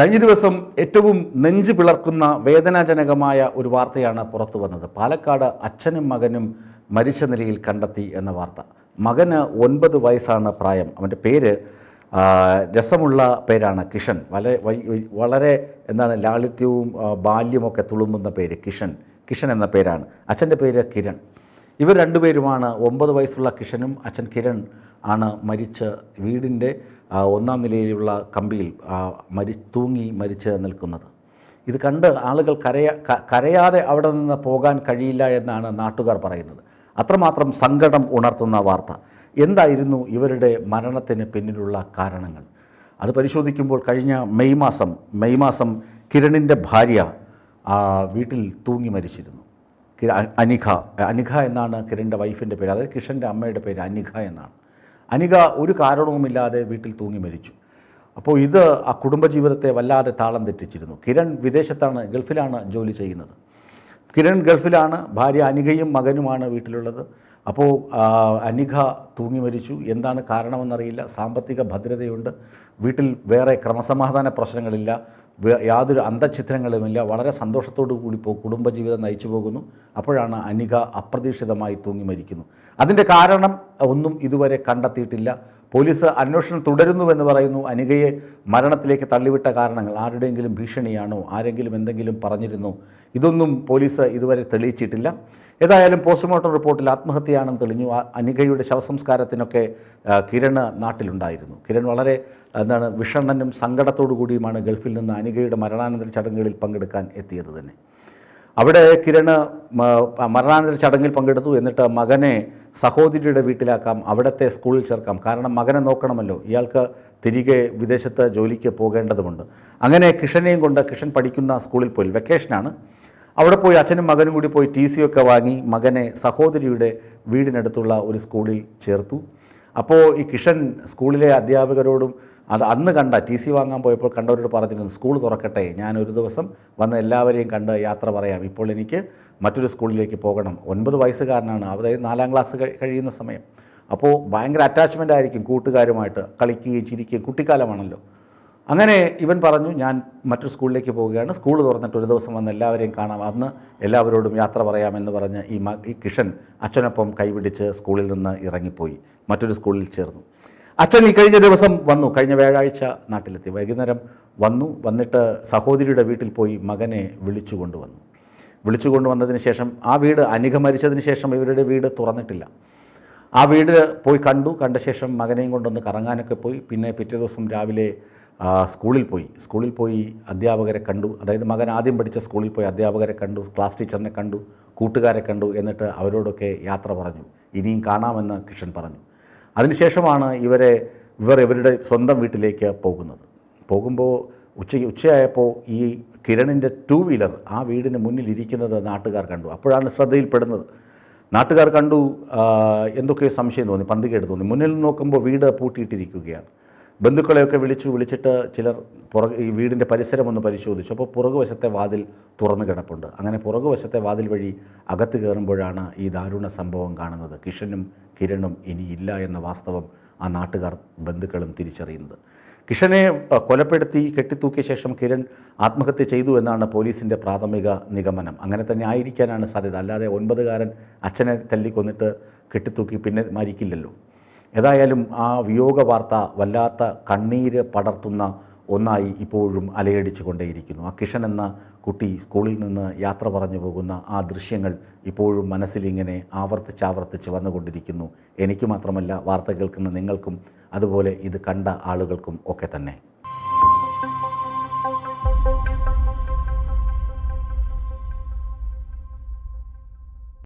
കഴിഞ്ഞ ദിവസം ഏറ്റവും നെഞ്ചു പിളർക്കുന്ന വേദനാജനകമായ ഒരു വാർത്തയാണ് പുറത്തു വന്നത്. പാലക്കാട് അച്ഛനും മകനും മരിച്ച നിലയിൽ കണ്ടെത്തി എന്ന വാർത്ത. മകന് ഒൻപത് വയസ്സാണ് പ്രായം. അവന്റെ പേര് രസമുള്ള പേരാണ് കിഷൻ. വളരെ വളരെ എന്താണ് ലാളിത്യവും ബാല്യമൊക്കെ തുളുമ്പുന്ന പേര് കിഷൻ. കിഷൻ എന്ന പേരാണ്. അച്ഛന്റെ പേര് കിരൺ. ഇവർ രണ്ടുപേരുമാണ് ഒമ്പത് വയസ്സുള്ള കിഷനും അച്ഛൻ കിരൺ ആണ് മരിച്ച് വീടിന്റെ ഒന്നാം നിലയിലുള്ള കമ്പിയിൽ മരി തൂങ്ങി മരിച്ച് നിൽക്കുന്നത്. ഇത് കണ്ട് ആളുകൾ കരയ കരയാതെ അവിടെ നിന്ന് പോകാൻ കഴിയില്ല എന്നാണ് നാട്ടുകാർ പറയുന്നത്. അത്രമാത്രം സങ്കടം ഉണർത്തുന്ന വാർത്ത. എന്തായിരുന്നു ഇവരുടെ മരണത്തിന് പിന്നിലുള്ള കാരണങ്ങൾ? അത് പരിശോധിക്കുമ്പോൾ കഴിഞ്ഞ മെയ് മാസം മെയ് മാസം കിരണിന്റെ ഭാര്യ വീട്ടിൽ തൂങ്ങി മരിച്ചിരുന്നു. അനിഖ അനിഖ എന്നാണ് കിരണിന്റെ വൈഫിന്റെ പേര്. അതായത് കിഷന്റെ അമ്മയുടെ പേര് അനിഖ എന്നാണ്. അനിക ഒരു കാരണവുമില്ലാതെ വീട്ടിൽ തൂങ്ങി മരിച്ചു. അപ്പോൾ ഇത് ആ കുടുംബജീവിതത്തെ വല്ലാതെ താളം തെറ്റിച്ചിരുന്നു. കിരൺ വിദേശത്താണ് ഗൾഫിലാണ് ജോലി ചെയ്യുന്നത്. കിരൺ ഗൾഫിലാണ് ഭാര്യ അനികയും മകനുമാണ് വീട്ടിലുള്ളത്. അപ്പോൾ അനിക തൂങ്ങി മരിച്ചു. എന്താണ് കാരണമെന്നറിയില്ല. സാമ്പത്തിക ഭദ്രതയുണ്ട്. വീട്ടിൽ വേറെ ക്രമസമാധാന പ്രശ്നങ്ങളില്ല. യാതൊരു അന്തഛിദ്രങ്ങളുമില്ല വളരെ സന്തോഷത്തോടു കൂടി പോ കുടുംബജീവിതം നയിച്ചു പോകുന്നു. അപ്പോഴാണ് അനിക അപ്രതീക്ഷിതമായി തൂങ്ങി മരിക്കുന്നു. അതിന്റെ കാരണം ഒന്നും ഇതുവരെ കണ്ടെത്തിയിട്ടില്ല. പോലീസ് അന്വേഷണം തുടരുന്നുവെന്ന് പറയുന്നു. അനികയെ മരണത്തിലേക്ക് തള്ളിവിട്ട കാരണങ്ങൾ ആരുടെയെങ്കിലും ഭീഷണിയാണോ? ആരെങ്കിലും എന്തെങ്കിലും പറഞ്ഞിരുന്നോ? ഇതൊന്നും പോലീസ് ഇതുവരെ തെളിയിച്ചിട്ടില്ല. ഏതായാലും പോസ്റ്റ്മോർട്ടം റിപ്പോർട്ടിൽ ആത്മഹത്യയാണെന്ന് തെളിഞ്ഞു. അനികയുടെ ശവസംസ്കാരത്തിനൊക്കെ കിരൺ നാട്ടിലുണ്ടായിരുന്നു. കിരൺ വളരെ എന്താണ് വിഷണ്ണനും സങ്കടത്തോടു കൂടിയുമാണ് ഗൾഫിൽ നിന്ന് അനികയുടെ മരണാനന്തര ചടങ്ങുകളിൽ പങ്കെടുക്കാൻ എത്തിയത് തന്നെ. അവിടെ കിരൺ മരണാനന്തര ചടങ്ങിൽ പങ്കെടുത്തു. എന്നിട്ട് മകനെ സഹോദരിയുടെ വീട്ടിലാക്കാം അവിടുത്തെ സ്കൂളിൽ ചേർക്കാം. കാരണം മകനെ നോക്കണമല്ലോ. ഇയാൾക്ക് തിരികെ വിദേശത്ത് ജോലിക്ക് പോകേണ്ടതുമുണ്ട്. അങ്ങനെ കിഷനെയും കൊണ്ട് കിഷൻ പഠിക്കുന്ന സ്കൂളിൽ പോയി. വെക്കേഷനാണ് അവിടെ പോയി അച്ഛനും മകനും കൂടി പോയി ടി ഒക്കെ വാങ്ങി മകനെ സഹോദരിയുടെ വീടിനടുത്തുള്ള ഒരു സ്കൂളിൽ ചേർത്തു. അപ്പോൾ ഈ കിഷൻ സ്കൂളിലെ അധ്യാപകരോടും അത് അന്ന് കണ്ട ടി സി വാങ്ങാൻ പോയപ്പോൾ കണ്ടവരോട് പറഞ്ഞിരുന്നു സ്കൂൾ തുറക്കട്ടെ ഞാൻ ഒരു ദിവസം വന്ന് എല്ലാവരെയും കണ്ട് യാത്ര പറയാം. ഇപ്പോൾ എനിക്ക് മറ്റൊരു സ്കൂളിലേക്ക് പോകണം. ഒൻപത് വയസ്സുകാരനാണ് അതായത് നാലാം ക്ലാസ് കഴിയുന്ന സമയം. അപ്പോൾ ഭയങ്കര അറ്റാച്ച്മെന്റ് ആയിരിക്കും കൂട്ടുകാരുമായിട്ട് കളിക്കുകയും ചിരിക്കുകയും കുട്ടിക്കാലമാണല്ലോ. അങ്ങനെ ഇവൻ പറഞ്ഞു ഞാൻ മറ്റൊരു സ്കൂളിലേക്ക് പോവുകയാണ്. സ്കൂൾ തുറന്നിട്ട് ഒരു ദിവസം വന്ന് എല്ലാവരെയും കാണാം. അന്ന് എല്ലാവരോടും യാത്ര പറയാമെന്ന് പറഞ്ഞ് ഈ ഈ കിഷൻ അച്ഛനൊപ്പം കൈപിടിച്ച് സ്കൂളിൽ നിന്ന് ഇറങ്ങിപ്പോയി. മറ്റൊരു സ്കൂളിൽ ചേർന്നു. അച്ഛൻ ഈ കഴിഞ്ഞ ദിവസം വന്നു. കഴിഞ്ഞ വ്യാഴാഴ്ച നാട്ടിലെത്തി. വൈകുന്നേരം വന്നു. വന്നിട്ട് സഹോദരിയുടെ വീട്ടിൽ പോയി മകനെ വിളിച്ചു കൊണ്ടുവന്നു. വിളിച്ചു കൊണ്ടുവന്നതിന് ശേഷം ആ വീട് അനിക മരിച്ചതിന് ശേഷം ഇവരുടെ വീട് തുറന്നിട്ടില്ല. ആ വീട് പോയി കണ്ടു. കണ്ട ശേഷം മകനെയും കൊണ്ടൊന്ന് കറങ്ങാനൊക്കെ പോയി. പിന്നെ പിറ്റേ ദിവസം രാവിലെ സ്കൂളിൽ പോയി. സ്കൂളിൽ പോയി അധ്യാപകരെ കണ്ടു. അതായത് മകൻ ആദ്യം പഠിച്ച സ്കൂളിൽ പോയി അധ്യാപകരെ കണ്ടു ക്ലാസ് ടീച്ചറിനെ കണ്ടു കൂട്ടുകാരെ കണ്ടു എന്നിട്ട് അവരോടൊക്കെ യാത്ര പറഞ്ഞു. ഇനിയും കാണാമെന്ന് കിഷൻ പറഞ്ഞു. അതിനുശേഷമാണ് ഇവരെ ഇവർ ഇവരുടെ സ്വന്തം വീട്ടിലേക്ക് പോകുന്നത്. പോകുമ്പോൾ ഉച്ചയ്ക്ക് ഉച്ചയായപ്പോൾ ഈ കിരണിന്റെ ടൂ വീലർ ആ വീടിന് മുന്നിൽ ഇരിക്കുന്നത് നാട്ടുകാർ കണ്ടു. അപ്പോഴാണ് ശ്രദ്ധയിൽപ്പെടുന്നത്. നാട്ടുകാർ കണ്ടു എന്തൊക്കെയോ സംശയം തോന്നി പന്തികേട് തോന്നി. മുന്നിൽ നോക്കുമ്പോൾ വീട് പൂട്ടിയിട്ടിരിക്കുകയാണ്. ബന്ധുക്കളെയൊക്കെ വിളിച്ചു വിളിച്ചിട്ട് ചിലർ പുറകെ ഈ വീടിന്റെ പരിസരം ഒന്ന് പരിശോധിച്ചു. അപ്പോൾ പുറകുവശത്തെ വാതിൽ തുറന്നു കിടപ്പുണ്ട്. അങ്ങനെ പുറകുവശത്തെ വാതിൽ വഴി അകത്ത് കയറുമ്പോഴാണ് ഈ ദാരുണ സംഭവം കാണുന്നത്. കിഷനും കിരണും ഇനിയില്ല എന്ന വാസ്തവം ആ നാട്ടുകാർ ബന്ധുക്കളും തിരിച്ചറിയുന്നത്. കിഷനെ കൊലപ്പെടുത്തി കെട്ടിത്തൂക്കിയ ശേഷം കിരൺ ആത്മഹത്യ ചെയ്തു എന്നാണ് പോലീസിന്റെ പ്രാഥമിക നിഗമനം. അങ്ങനെ തന്നെ ആയിരിക്കാനാണ് സാധ്യത. അല്ലാതെ ഒൻപതുകാരൻ അച്ഛനെ തല്ലിക്കൊന്നിട്ട് കെട്ടിത്തൂക്കി പിന്നെ മരിക്കില്ലല്ലോ. ഏതായാലും ആ വിയോഗ വാർത്ത വല്ലാത്ത കണ്ണീര് പടർത്തുന്ന ഒന്നായി ഇപ്പോഴും അലയടിച്ചു കൊണ്ടേയിരിക്കുന്നു. ആ കിഷൻ എന്ന കുട്ടി സ്കൂളിൽ നിന്ന് യാത്ര പറഞ്ഞു പോകുന്ന ആ ദൃശ്യങ്ങൾ ഇപ്പോഴും മനസ്സിലിങ്ങനെ ആവർത്തിച്ചാവർത്തിച്ച് വന്നുകൊണ്ടിരിക്കുന്നു. എനിക്ക് മാത്രമല്ല വാർത്ത കേൾക്കുന്ന നിങ്ങൾക്കും അതുപോലെ ഇത് കണ്ട ആളുകൾക്കും ഒക്കെ തന്നെ.